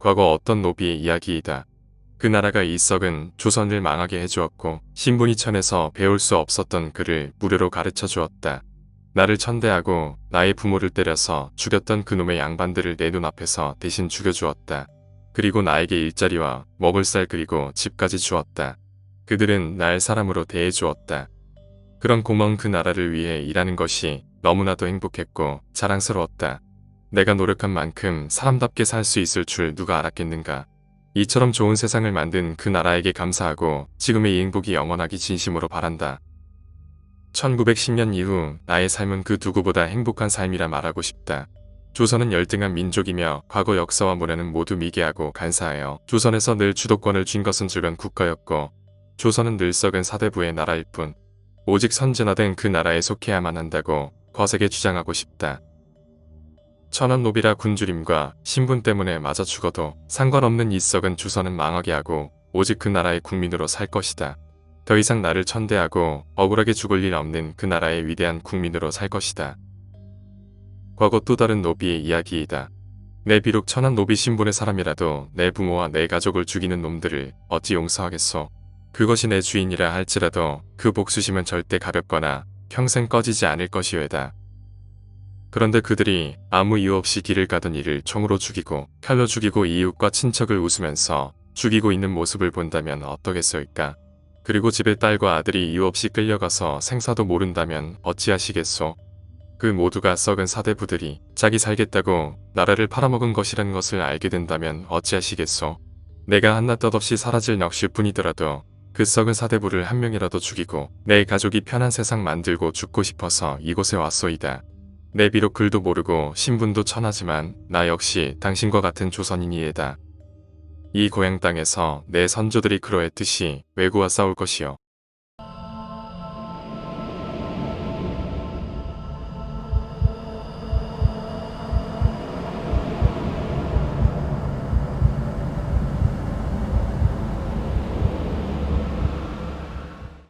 과거 어떤 노비의 이야기이다. 그 나라가 이 썩은 조선을 망하게 해주었고 신분이 천에서 배울 수 없었던 그를 무료로 가르쳐 주었다. 나를 천대하고 나의 부모를 때려서 죽였던 그놈의 양반들을 내 눈앞에서 대신 죽여주었다. 그리고 나에게 일자리와 먹을 쌀 그리고 집까지 주었다. 그들은 날 사람으로 대해주었다. 그런 고마운 그 나라를 위해 일하는 것이 너무나도 행복했고 자랑스러웠다. 내가 노력한 만큼 사람답게 살 수 있을 줄 누가 알았겠는가. 이처럼 좋은 세상을 만든 그 나라에게 감사하고 지금의 이 행복이 영원하기 진심으로 바란다. 1910년 이후 나의 삶은 그 누구보다 행복한 삶이라 말하고 싶다. 조선은 열등한 민족이며 과거 역사와 문화는 모두 미개하고 간사하여 조선에서 늘 주도권을 쥔 것은 주변 국가였고 조선은 늘 썩은 사대부의 나라일 뿐 오직 선진화된 그 나라에 속해야만 한다고 거세게 주장하고 싶다. 천원 노비라 굶주림과 신분 때문에 맞아 죽어도 상관없는 이 썩은 조선은 망하게 하고 오직 그 나라의 국민으로 살 것이다. 더 이상 나를 천대하고 억울하게 죽을 일 없는 그 나라의 위대한 국민으로 살 것이다. 과거 또 다른 노비의 이야기이다. 내 비록 천한 노비 신분의 사람이라도 내 부모와 내 가족을 죽이는 놈들을 어찌 용서하겠소. 그것이 내 주인이라 할지라도 그 복수심은 절대 가볍거나 평생 꺼지지 않을 것이외다. 그런데 그들이 아무 이유 없이 길을 가던 이를 총으로 죽이고 칼로 죽이고 이웃과 친척을 웃으면서 죽이고 있는 모습을 본다면 어떠겠소이까? 그리고 집에 딸과 아들이 이유 없이 끌려가서 생사도 모른다면 어찌하시겠소? 그 모두가 썩은 사대부들이 자기 살겠다고 나라를 팔아먹은 것이라는 것을 알게 된다면 어찌하시겠소? 내가 한낱 뜻없이 사라질 넋일 뿐이더라도 그 썩은 사대부를 한 명이라도 죽이고 내 가족이 편한 세상 만들고 죽고 싶어서 이곳에 왔소이다. 내 비록 글도 모르고 신분도 천하지만 나 역시 당신과 같은 조선인이에다. 이 고향 땅에서 내 선조들이 그러했듯이 왜구와 싸울 것이요.